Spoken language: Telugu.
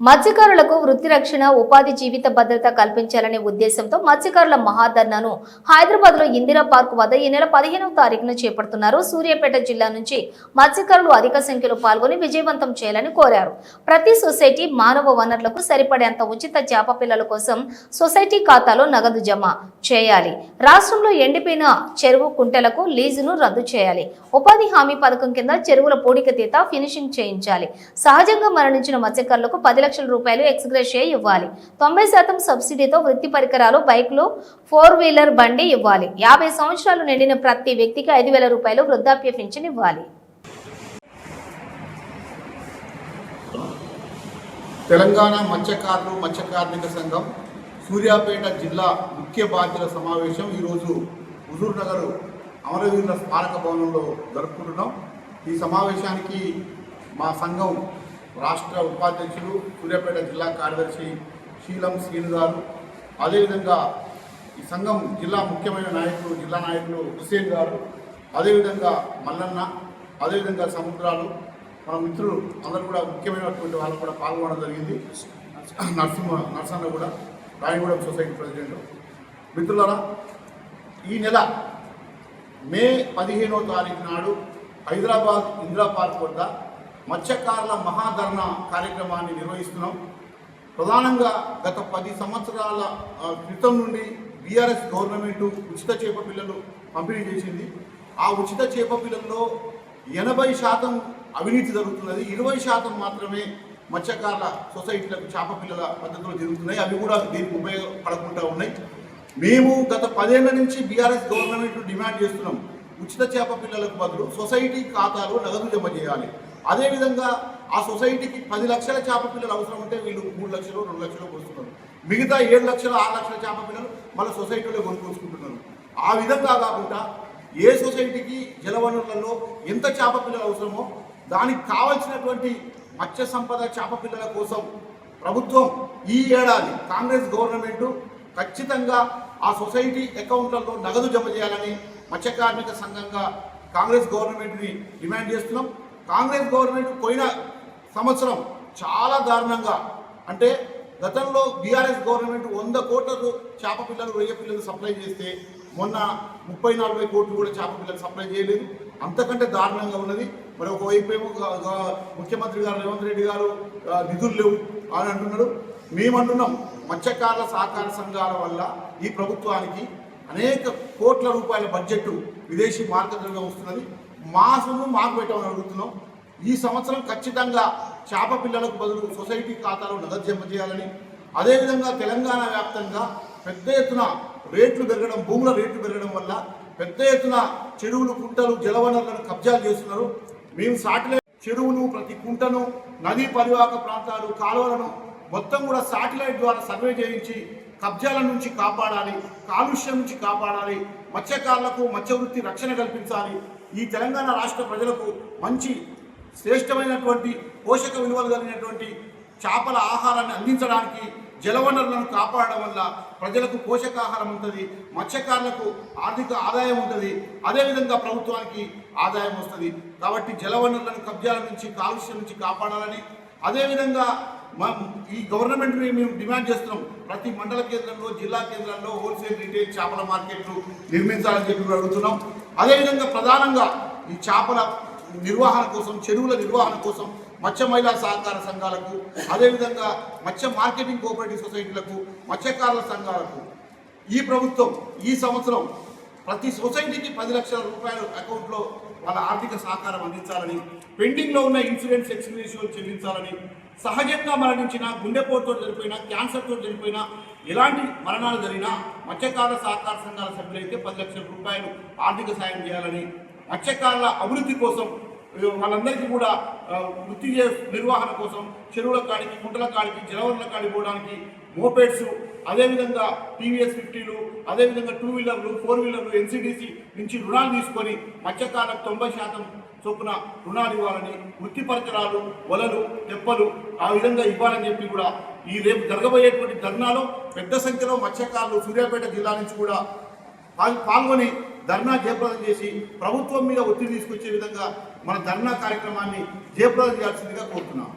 మత్స్యకారులకు వృత్తి రక్షణ ఉపాధి జీవిత భద్రత కల్పించాలనే ఉద్దేశంతో మత్స్యకారుల మహాధర్నాను హైదరాబాద్లో ఇందిరా పార్క్ వద్ద ఈ నెల పదిహేనవ తారీఖున చేపడుతున్నారు. సూర్యాపేట జిల్లా నుంచి మత్స్యకారులు అధిక సంఖ్యలో పాల్గొని విజయవంతం చేయాలని కోరారు. ప్రతి సొసైటీ మానవ వనరులకు సరిపడేంత ఉచిత చేప పిల్లల కోసం సొసైటీ ఖాతాలో నగదు జమ చేయాలి. రాష్ట్రంలో ఎండిపోయిన చెరువు కుంటలకు లీజును రద్దు చేయాలి. ఉపాధి హామీ పథకం కింద చెరువుల పూడికతీత ఫినిషింగ్ చేయించాలి. సహజంగా మరణించిన మత్స్యకారులకు పది లక్షల రూపాయలు ఎక్స్గ్రెషియా ఇవ్వాలి. తొంభై శాతం సబ్సిడీతో వృత్తి పరికరాలు బైక్లు ఫోర్ వీలర్ బండి ఇవ్వాలి. యాభై సంవత్సరాలు నిండిన ప్రతి వ్యక్తికి ఐదు వేల రూపాయలు వృద్ధాప్య పింఛన్ ఇవ్వాలి. తెలంగాణ మత్స్యకారులు మత్స్య కార్మిక సంఘం సూర్యాపేట జిల్లా ముఖ్య బాధ్యుల సమావేశం ఈరోజు హుజూర్ నగర్ అమరవీరుల స్మారక భవనంలో జరుపుకుంటున్నాం. ఈ సమావేశానికి మా సంఘం రాష్ట్ర ఉపాధ్యక్షులు సూర్యాపేట జిల్లా కార్యదర్శి శీలం శ్రీను గారు అదేవిధంగా ఈ సంఘం జిల్లా ముఖ్యమైన నాయకులు జిల్లా నాయకులు హుసేన్ గారు అదేవిధంగా మల్లన్న అదేవిధంగా సముద్రాలు. మన మిత్రులు అందరూ కూడా ముఖ్యమైనటువంటి వాళ్ళు కూడా పాల్గొనడం జరిగింది. నరసింహ నరసన్న కూడా రాయగూడెం సొసైటీ ప్రెసిడెంట్. మిత్రులరా ఈ నెల మే పదిహేనో తారీఖు నాడు హైదరాబాద్ ఇందిరా పార్క్ వద్ద మత్స్యకారుల మహాధరణ కార్యక్రమాన్ని నిర్వహిస్తున్నాం. ప్రధానంగా గత పది సంవత్సరాల క్రితం నుండి బీఆర్ఎస్ గవర్నమెంట్ ఉచిత చేప పిల్లలు పంపిణీ చేసింది. ఆ ఉచిత చేప పిల్లల్లో ఎనభై శాతం అవినీతి జరుగుతున్నది. ఇరవై శాతం మాత్రమే మత్స్యకారుల సొసైటీలకు చేప పిల్లల పద్ధతులు జరుగుతున్నాయి. అవి కూడా దీనికి ఉపయోగపడకుండా ఉన్నాయి. మేము గత పదేళ్ళ నుంచి బీఆర్ఎస్ గవర్నమెంట్ డిమాండ్ చేస్తున్నాం. ఉచిత చేప పిల్లలకు బదులు సొసైటీ ఖాతాలో నగదు జమ చేయాలి. అదేవిధంగా ఆ సొసైటీకి పది లక్షల చేప పిల్లలు అవసరం ఉంటే వీళ్ళు మూడు లక్షలు రెండు లక్షలు కొనుస్తున్నారు మిగతా ఏడు లక్షలు ఆరు లక్షల చేప పిల్లలు మళ్ళీ సొసైటీలో కొనుక్కొచ్చుకుంటున్నారు. ఆ విధంగా కాకుండా ఏ సొసైటీకి జలవనరులలో ఎంత చేప పిల్లలు అవసరమో దానికి కావలసినటువంటి మత్స్య సంపద చేప పిల్లల కోసం ప్రభుత్వం ఈ ఏడాది కాంగ్రెస్ గవర్నమెంట్ ఖచ్చితంగా ఆ సొసైటీ అకౌంట్లలో నగదు జమ చేయాలని మత్స్య కార్మిక సంఘంగా కాంగ్రెస్ గవర్నమెంట్ని డిమాండ్ చేస్తున్నాం. కాంగ్రెస్ గవర్నమెంట్ పోయిన సంవత్సరం చాలా దారుణంగా. అంటే గతంలో బీఆర్ఎస్ గవర్నమెంట్ వంద కోట్ల చేప పిల్లలు రొయ్య పిల్లలు సప్లై చేస్తే మొన్న ముప్పై నలభై కోట్లు కూడా చేప పిల్లలు సప్లై చేయలేదు. అంతకంటే దారుణంగా ఉన్నది. మరి ఒకవైపు ఏమో ముఖ్యమంత్రి గారు రేవంత్ రెడ్డి గారు నిధులు లేవు అని అంటున్నాడు. మేము అంటున్నాం మత్స్యకారుల సహకార సంఘాల వల్ల ఈ ప్రభుత్వానికి అనేక కోట్ల రూపాయల బడ్జెట్ విదేశీ మార్కెట్లుగా వస్తున్నది. మా సొమ్ము మాకు పెట్టమని అడుగుతున్నాం. ఈ సంవత్సరం ఖచ్చితంగా చేప పిల్లలకు బదులు సొసైటీ ఖాతాలో నగదు జమ చేయాలని అదేవిధంగా తెలంగాణ వ్యాప్తంగా పెద్ద ఎత్తున రేట్లు పెరగడం భూముల రేట్లు పెరగడం వల్ల పెద్ద ఎత్తున చెరువులు కుంటలు జలవనరులను కబ్జాలు చేస్తున్నారు. మేము సాటిలైట్ చెరువును ప్రతి కుంటను నదీ పరివాహక ప్రాంతాలు కాలువలను మొత్తం కూడా సాటిలైట్ ద్వారా సర్వే చేయించి కబ్జాల నుంచి కాపాడాలి కాలుష్యం నుంచి కాపాడాలి మత్స్యకారులకు మత్స్య వృత్తి రక్షణ కల్పించాలి. ఈ తెలంగాణ రాష్ట్ర ప్రజలకు మంచి శ్రేష్టమైనటువంటి పోషక విలువలు కలిగినటువంటి చేపల ఆహారాన్ని అందించడానికి జలవనరులను కాపాడడం వల్ల ప్రజలకు పోషకాహారం ఉంటుంది మత్స్యకారులకు ఆర్థిక ఆదాయం ఉంటుంది. అదేవిధంగా ప్రభుత్వానికి ఆదాయం వస్తుంది. కాబట్టి జలవనరులను కబ్జాల నుంచి కాలుష్యం నుంచి కాపాడాలని అదేవిధంగా మా ఈ గవర్నమెంట్ని మేము డిమాండ్ చేస్తున్నాం. ప్రతి మండల కేంద్రంలో జిల్లా కేంద్రంలో హోల్సేల్ రీటైల్ చేపల మార్కెట్లు నిర్మించాలని చెప్పి అడుగుతున్నాం. అదేవిధంగా ప్రధానంగా ఈ చేపల నిర్వహణ కోసం చెరువుల నిర్వహణ కోసం మత్స్య మహిళా సహకార సంఘాలకు అదేవిధంగా మత్స్య మార్కెటింగ్ కోఆపరేటివ్ సొసైటీలకు మత్స్యకారుల సంఘాలకు ఈ ప్రభుత్వం ఈ సంవత్సరం ప్రతి సొసైటీకి పది లక్షల రూపాయలు అకౌంట్లో వాళ్ళ ఆర్థిక సహకారం అందించాలని పెండింగ్లో ఉన్న ఇన్సూరెన్స్ ఎక్స్గ్రేషియో చెల్లించాలని సహజంగా మరణించిన గుండెపోటుతో చనిపోయినా క్యాన్సర్తో చనిపోయినా ఎలాంటి మరణాలు జరిగినా మత్స్యకారుల సహకార సంఘాల సభ్యులైతే పది లక్షల రూపాయలు ఆర్థిక సాయం చేయాలని మత్స్యకారుల అభివృద్ధి కోసం మనందరికీ కూడా వృత్తి చే- నిర్వహణ కోసం చెరువుల కాడికి కుంటల కాడికి జలవనరుల కాడికి పోవడానికి మోపెడ్స్ అదేవిధంగా టీవీఎస్ ఫిఫ్టీలు అదేవిధంగా టూ వీలర్లు ఫోర్ వీలర్లు ఎన్సీడీసీ నుంచి రుణాలు తీసుకొని మత్స్యకారులకు తొంభై శాతం చొప్పున రుణాలు ఇవ్వాలని వృత్తి పరికరాలు వలలు తెప్పలు ఆ విధంగా ఇవ్వాలని చెప్పి కూడా ఈ రేపు జరగబోయేటువంటి ధర్నాలో పెద్ద సంఖ్యలో మత్స్యకారులు సూర్యాపేట జిల్లా నుంచి కూడా పాల్గొని ధర్నా జయప్రదం చేసి ప్రభుత్వం మీద ఒత్తిడి తీసుకొచ్చే విధంగా మన ధర్నా కార్యక్రమాన్ని జయప్రదం చేయాల్సిందిగా కోరుతున్నాం.